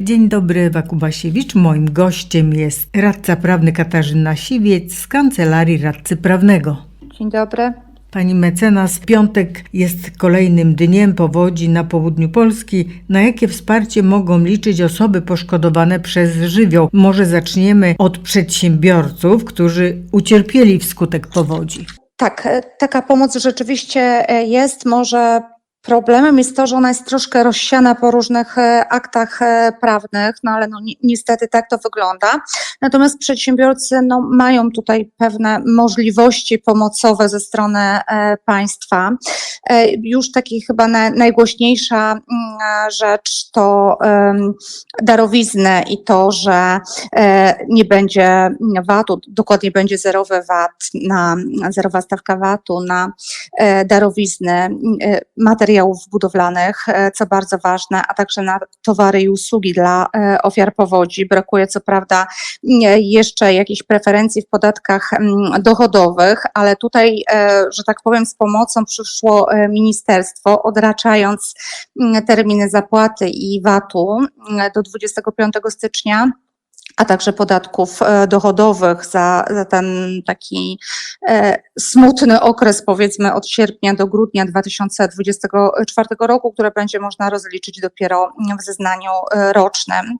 Dzień dobry, Ewa Kubasiewicz. Moim gościem jest radca prawny Katarzyna Siwiec z Kancelarii Radcy Prawnego. Dzień dobry. Pani mecenas, piątek jest kolejnym dniem powodzi na południu Polski. Na jakie wsparcie mogą liczyć osoby poszkodowane przez żywioł? Może zaczniemy od przedsiębiorców, którzy ucierpieli wskutek powodzi. Tak, e, taka pomoc rzeczywiście e, jest. Może problemem jest to, że ona jest troszkę rozsiana po różnych e, aktach e, prawnych, no ale no, ni- niestety tak to wygląda. Natomiast przedsiębiorcy no, mają tutaj pewne możliwości pomocowe ze strony e, państwa. Już taki chyba na, najgłośniejsza mm, rzecz to em, darowizny i to, że nie będzie VAT-u, dokładnie będzie zerowy VAT na, zerowa stawka VAT-u na e, darowizny e, materiałów budowlanych, e, co bardzo ważne, a także na towary i usługi dla e, ofiar powodzi. Brakuje co prawda jeszcze jakichś preferencji w podatkach mm, dochodowych, ale tutaj, e, że tak powiem, z pomocą przyszło ministerstwo, odraczając mm, terminy zapłaty i VAT-u mm, do 25 stycznia a także podatków e, dochodowych za, za ten taki e, smutny okres, powiedzmy od sierpnia do grudnia 2024 roku, które będzie można rozliczyć dopiero w zeznaniu e, rocznym.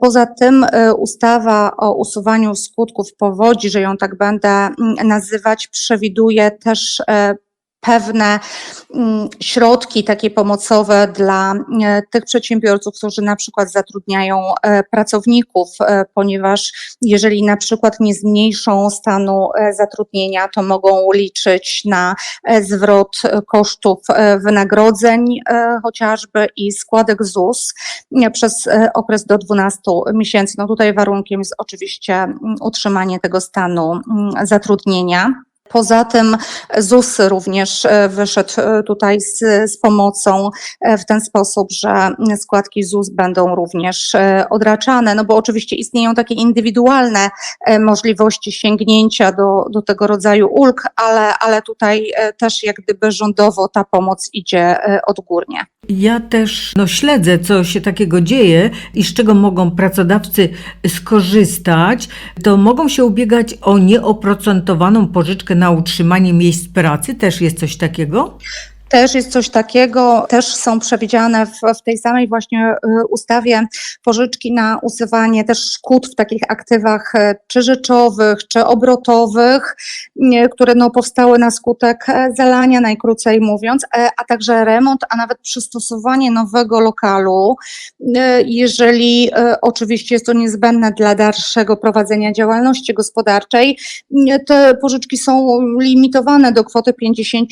Poza tym ustawa o usuwaniu skutków powodzi, że ją tak będę mm, nazywać, przewiduje też pewne mm, środki takie pomocowe dla e, tych przedsiębiorców, którzy na przykład zatrudniają e, pracowników, e, ponieważ jeżeli na przykład nie zmniejszą stanu zatrudnienia, to mogą liczyć na zwrot kosztów wynagrodzeń chociażby i składek ZUS przez okres do 12 miesięcy. No tutaj warunkiem jest oczywiście mm, utrzymanie tego stanu mm, zatrudnienia. Poza tym ZUS również e, wyszedł e, tutaj z, z pomocą e, w ten sposób, że składki ZUS będą również odraczane, no bo oczywiście istnieją takie indywidualne możliwości sięgnięcia do, do tego rodzaju ulg, ale, ale tutaj też jak gdyby rządowo ta pomoc idzie odgórnie. Ja też no, śledzę, co się takiego dzieje i z czego mogą pracodawcy skorzystać. To mogą się ubiegać o nieoprocentowaną pożyczkę na utrzymanie miejsc pracy. Też jest coś takiego? Też jest coś takiego, też są przewidziane w, w tej samej właśnie y, ustawie pożyczki na usuwanie też szkód w takich aktywach e, czy rzeczowych, czy obrotowych, które no, powstały na skutek e, zalania, najkrócej mówiąc, e, a także remont, a nawet przystosowanie nowego lokalu, jeżeli oczywiście jest to niezbędne dla dalszego prowadzenia działalności gospodarczej. Te pożyczki są limitowane do kwoty 50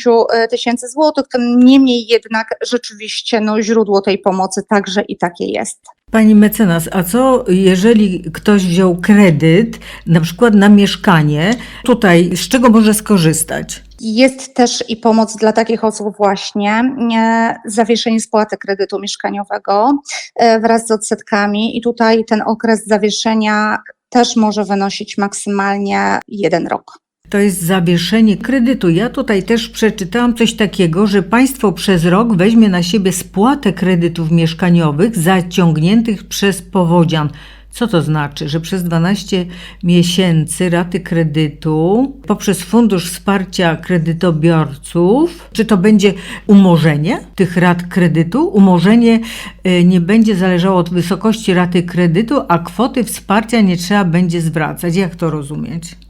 tysięcy złotych, niemniej jednak rzeczywiście no, źródło tej pomocy także i takie jest. Pani mecenas, a co jeżeli ktoś wziął kredyt, na przykład na mieszkanie, tutaj z czego może skorzystać? Jest też i pomoc dla takich osób właśnie, e, zawieszenie spłaty kredytu mieszkaniowego e, wraz z odsetkami i tutaj ten okres zawieszenia też może wynosić maksymalnie jeden rok. To jest zawieszenie kredytu. Ja tutaj też przeczytałam coś takiego, że państwo przez rok weźmie na siebie spłatę kredytów mieszkaniowych zaciągniętych przez powodzian. Co to znaczy? Że przez 12 miesięcy raty kredytu poprzez Fundusz Wsparcia Kredytobiorców, czy to będzie umorzenie tych rat kredytu? Umorzenie y, nie będzie zależało od wysokości raty kredytu, a kwoty wsparcia nie trzeba będzie zwracać. Jak to rozumieć?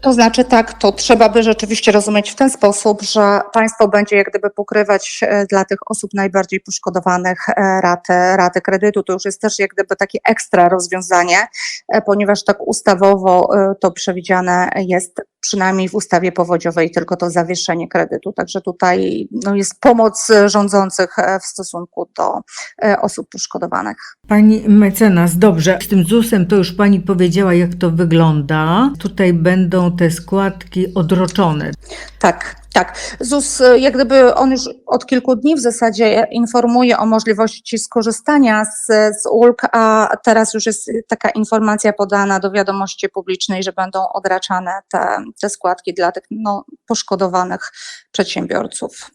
To znaczy tak, to trzeba by rzeczywiście rozumieć w ten sposób, że państwo będzie jak gdyby pokrywać e, dla tych osób najbardziej poszkodowanych e, raty, raty kredytu. To już jest też jak gdyby takie ekstra rozwiązanie, e, ponieważ tak ustawowo to przewidziane jest przynajmniej w ustawie powodziowej tylko to zawieszenie kredytu. Także tutaj no, jest pomoc rządzących e, w stosunku do e, osób poszkodowanych. Pani mecenas, dobrze. Z tym ZUS-em to już pani powiedziała, jak to wygląda. Tutaj będą te składki odroczone. Tak, tak. ZUS, y, jak gdyby on już od kilku dni w zasadzie informuje o możliwości skorzystania z, z ulg, a teraz już jest taka informacja podana do wiadomości publicznej, że będą odraczane te, te składki dla tych no, poszkodowanych przedsiębiorców.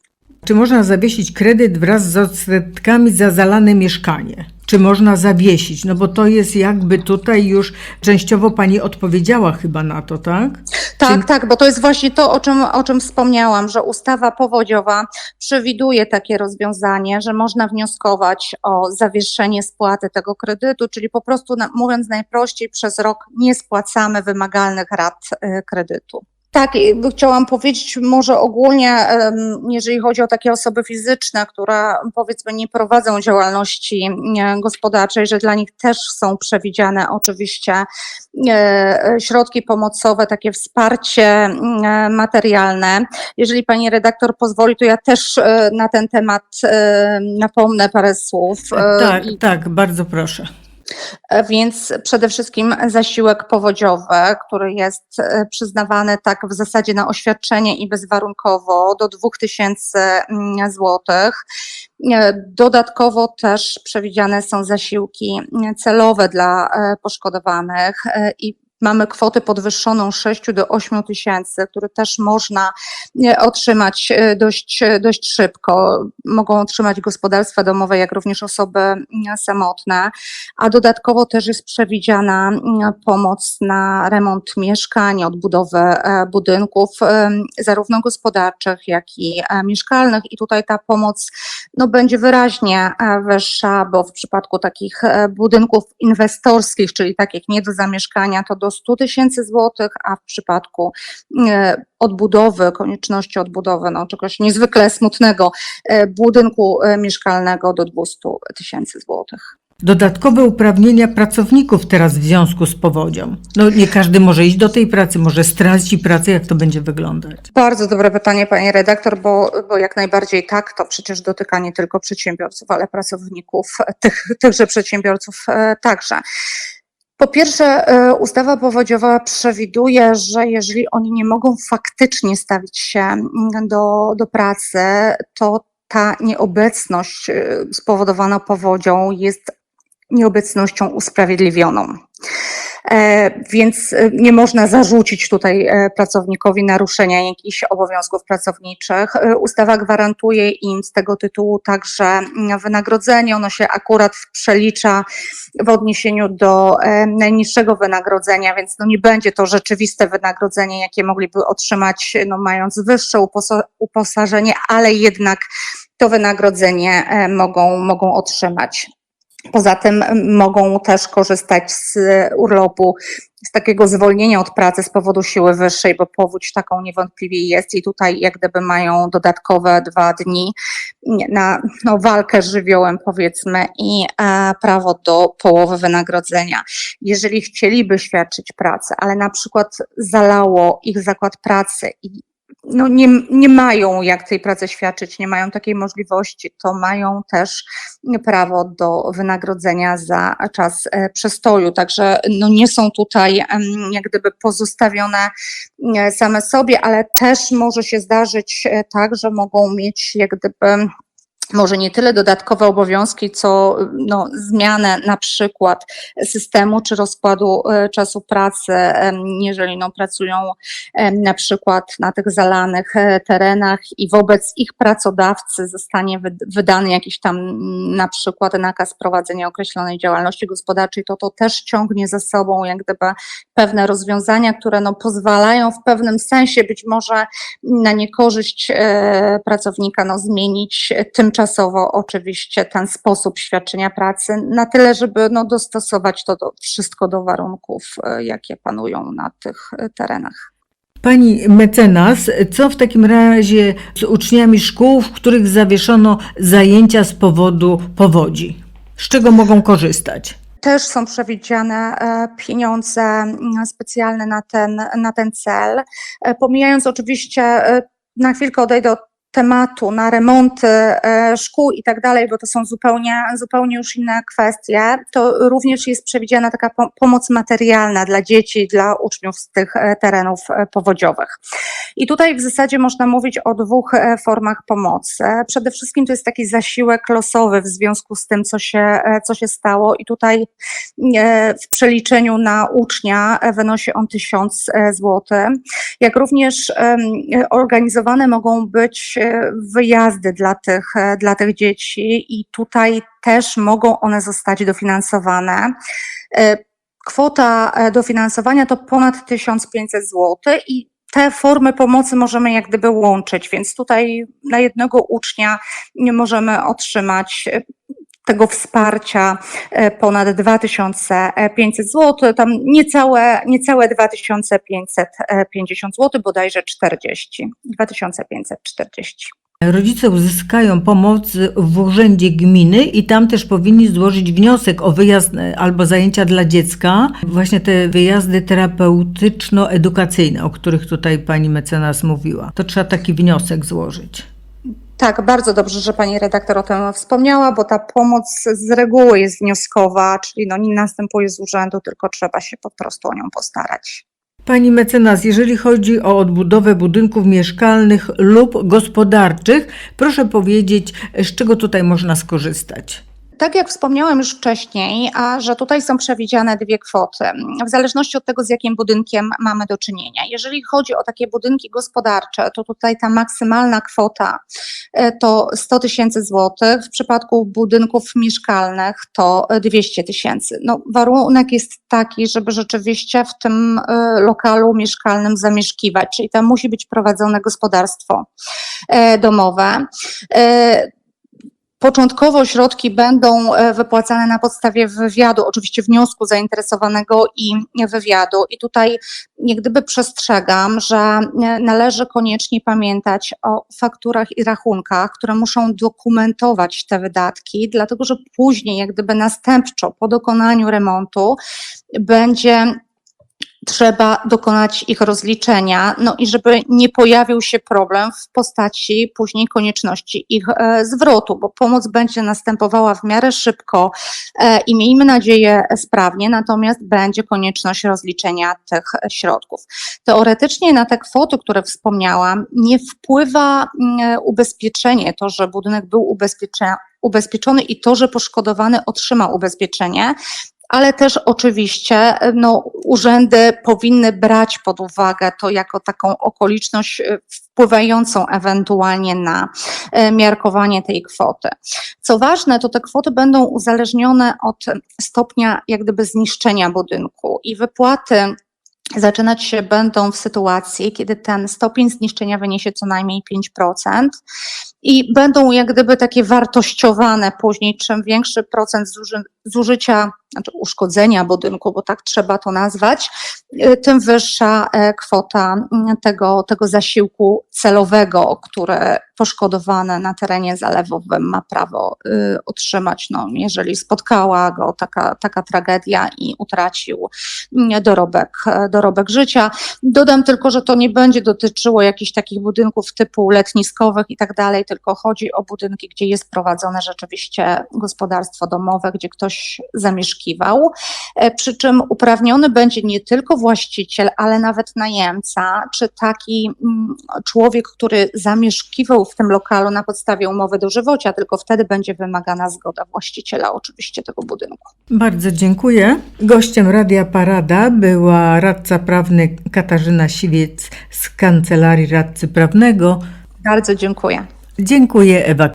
Czy można zawiesić kredyt wraz z odsetkami za zalane mieszkanie? Czy można zawiesić? No bo to jest jakby tutaj już częściowo pani odpowiedziała chyba na to, tak? Tak, Czyli- tak, bo to jest właśnie to, o czym, o czym wspomniałam, że ustawa powodziowa przewiduje takie rozwiązanie, że można wnioskować o zawieszenie spłaty tego kredytu, czyli po prostu, mówiąc najprościej, przez rok nie spłacamy wymagalnych rat e, kredytu. Tak, chciałam powiedzieć może ogólnie, jeżeli chodzi o takie osoby fizyczne, które powiedzmy nie prowadzą działalności gospodarczej, że dla nich też są przewidziane oczywiście e, środki pomocowe, takie wsparcie e, materialne. Jeżeli pani redaktor pozwoli, to ja też e, na ten temat napomnę parę słów. Tak, i- tak, bardzo proszę. Więc przede wszystkim zasiłek powodziowy, który jest e, przyznawany tak w zasadzie na oświadczenie i bezwarunkowo do 2000 złotych. E, Dodatkowo też przewidziane są zasiłki mm, celowe dla e, poszkodowanych i mamy kwotę podwyższoną 6 do 8 tysięcy, które też można e, otrzymać e, dość, dość szybko. Mogą otrzymać gospodarstwa domowe, jak również osoby samotne a dodatkowo też jest przewidziana pomoc na remont mieszkań, odbudowę e, budynków, zarówno gospodarczych, jak i e, mieszkalnych. I tutaj ta pomoc no, będzie wyraźnie e, wyższa, bo w przypadku takich e, budynków inwestorskich, czyli takich nie do zamieszkania, to do 100 tysięcy złotych, a w przypadku e, odbudowy, konieczności odbudowy, no, czegoś niezwykle smutnego e, budynku e, mieszkalnego do 200 tysięcy złotych. Dodatkowe uprawnienia pracowników teraz w związku z powodzią. No nie każdy może iść do tej pracy, może straci pracę, jak to będzie wyglądać? Bardzo dobre pytanie, pani redaktor, bo, bo jak najbardziej tak, to przecież dotyka nie tylko przedsiębiorców, ale pracowników tych, tychże przedsiębiorców także. Po pierwsze, e, ustawa powodziowa przewiduje, że jeżeli oni nie mogą faktycznie stawić się do, do pracy, to ta nieobecność e, spowodowana powodzią jest nieobecnością usprawiedliwioną. E, Więc e, nie można zarzucić tutaj e, pracownikowi naruszenia jakichś obowiązków pracowniczych. Ustawa gwarantuje im z tego tytułu także mm, wynagrodzenie. Ono się akurat przelicza w odniesieniu do najniższego wynagrodzenia, więc no nie będzie to rzeczywiste wynagrodzenie, jakie mogliby otrzymać, no mając wyższe uposa- uposażenie, ale jednak to wynagrodzenie mogą, mogą otrzymać. Poza tym mogą też korzystać z e, urlopu, z takiego zwolnienia od pracy z powodu siły wyższej, bo powódź taką niewątpliwie jest i tutaj jak gdyby mają dodatkowe dwa dni na no, walkę z żywiołem powiedzmy i e, prawo do połowy wynagrodzenia. Jeżeli chcieliby świadczyć pracę, ale na przykład zalało ich zakład pracy i no nie, nie mają jak tej pracy świadczyć, nie mają takiej możliwości, to mają też prawo do wynagrodzenia za czas e, przestoju. Także no nie są tutaj jak gdyby pozostawione e, same sobie, ale też może się zdarzyć e, tak, że mogą mieć jak gdyby może nie tyle dodatkowe obowiązki, co no, zmianę na przykład systemu czy rozkładu e, czasu pracy, jeżeli no, pracują na przykład na tych zalanych e, terenach i wobec ich pracodawcy zostanie wyd- wydany jakiś tam mm, na przykład nakaz prowadzenia określonej działalności gospodarczej, to to też ciągnie za sobą jak gdyby pewne rozwiązania, które no, pozwalają w pewnym sensie być może na niekorzyść e, pracownika no, zmienić e, tymczasowo oczywiście ten sposób świadczenia pracy na tyle, żeby no, dostosować to do, wszystko do warunków, e, jakie panują na tych e, terenach. Pani mecenas, co w takim razie z uczniami szkół, w których zawieszono zajęcia z powodu powodzi? Z czego mogą korzystać? Też są przewidziane e, pieniądze mm, specjalne na ten, na ten cel. Pomijając oczywiście, na chwilkę odejdę od tematu na remonty e, szkół i tak dalej, bo to są zupełnie, zupełnie już inne kwestie, to również jest przewidziana taka po- pomoc materialna dla dzieci, dla uczniów z tych e, terenów e, powodziowych. I tutaj w zasadzie można mówić o dwóch formach pomocy. Przede wszystkim to jest taki zasiłek losowy w związku z tym, co się, co się stało i tutaj w przeliczeniu na ucznia wynosi on 1000 zł. Jak również organizowane mogą być wyjazdy dla tych, e, dla tych dzieci i tutaj też mogą one zostać dofinansowane. E, Kwota e, dofinansowania to ponad 1500 zł i te formy pomocy możemy jak gdyby łączyć, więc tutaj na jednego ucznia nie możemy otrzymać tego wsparcia e, ponad 2500 zł, tam niecałe, niecałe 2550 zł, bodajże 40, 2540. Rodzice uzyskają pomoc w urzędzie gminy i tam też powinni złożyć wniosek o wyjazd e, albo zajęcia dla dziecka. Właśnie te wyjazdy terapeutyczno-edukacyjne, o których tutaj pani mecenas mówiła. To trzeba taki wniosek złożyć. Tak, bardzo dobrze, że pani redaktor o tym wspomniała, bo ta pomoc z reguły jest wnioskowa, czyli no nie następuje z urzędu, tylko trzeba się po prostu o nią postarać. Pani mecenas, jeżeli chodzi o odbudowę budynków mieszkalnych lub gospodarczych, proszę powiedzieć, z czego tutaj można skorzystać? Tak jak wspomniałam już wcześniej, a że tutaj są przewidziane dwie kwoty, w zależności od tego, z jakim budynkiem mamy do czynienia. Jeżeli chodzi o takie budynki gospodarcze, to tutaj ta maksymalna kwota e, to 100 tysięcy złotych, w przypadku budynków mieszkalnych to 200 tysięcy. No, warunek jest taki, żeby rzeczywiście w tym e, lokalu mieszkalnym zamieszkiwać, czyli tam musi być prowadzone gospodarstwo e, domowe. Początkowo środki będą e, wypłacane na podstawie wywiadu, oczywiście wniosku zainteresowanego i wywiadu. I tutaj jak gdyby przestrzegam, że e, należy koniecznie pamiętać o fakturach i rachunkach, które muszą dokumentować te wydatki, dlatego że później, jak gdyby następczo po dokonaniu remontu będzie trzeba dokonać ich rozliczenia, no i żeby nie pojawił się problem w postaci później konieczności ich e, zwrotu, bo pomoc będzie następowała w miarę szybko e, i miejmy nadzieję sprawnie, natomiast będzie konieczność rozliczenia tych środków. Teoretycznie na te kwoty, które wspomniałam, nie wpływa mm, ubezpieczenie, to, że budynek był ubezpieczony ubezpieczony i to, że poszkodowany otrzyma ubezpieczenie, ale też oczywiście no, urzędy powinny brać pod uwagę to jako taką okoliczność e, wpływającą ewentualnie na e, miarkowanie tej kwoty. Co ważne, to te kwoty będą uzależnione od stopnia jak gdyby zniszczenia budynku i wypłaty zaczynać się będą w sytuacji, kiedy ten stopień zniszczenia wyniesie co najmniej 5% i będą jak gdyby takie wartościowane później, czym większy procent zuży, zużycia, znaczy uszkodzenia budynku, bo tak trzeba to nazwać, y, tym wyższa e, kwota mm, tego, tego zasiłku celowego, które poszkodowane na terenie zalewowym ma prawo y, otrzymać, no, jeżeli spotkała go taka, taka tragedia i utracił mm, dorobek, e, dorobek życia. Dodam tylko, że to nie będzie dotyczyło jakichś takich budynków typu letniskowych i tak dalej, tylko chodzi o budynki, gdzie jest prowadzone rzeczywiście gospodarstwo domowe, gdzie ktoś zamieszkiwał. E, Przy czym uprawniony będzie nie tylko właściciel, ale nawet najemca, czy taki mm, człowiek, który zamieszkiwał w tym lokalu na podstawie umowy dożywocia, tylko wtedy będzie wymagana zgoda właściciela oczywiście tego budynku. Bardzo dziękuję. Gościem Radia Parada była radca prawny Katarzyna Siwiec z Kancelarii Radcy Prawnego. Bardzo dziękuję. Dziękuję Ewa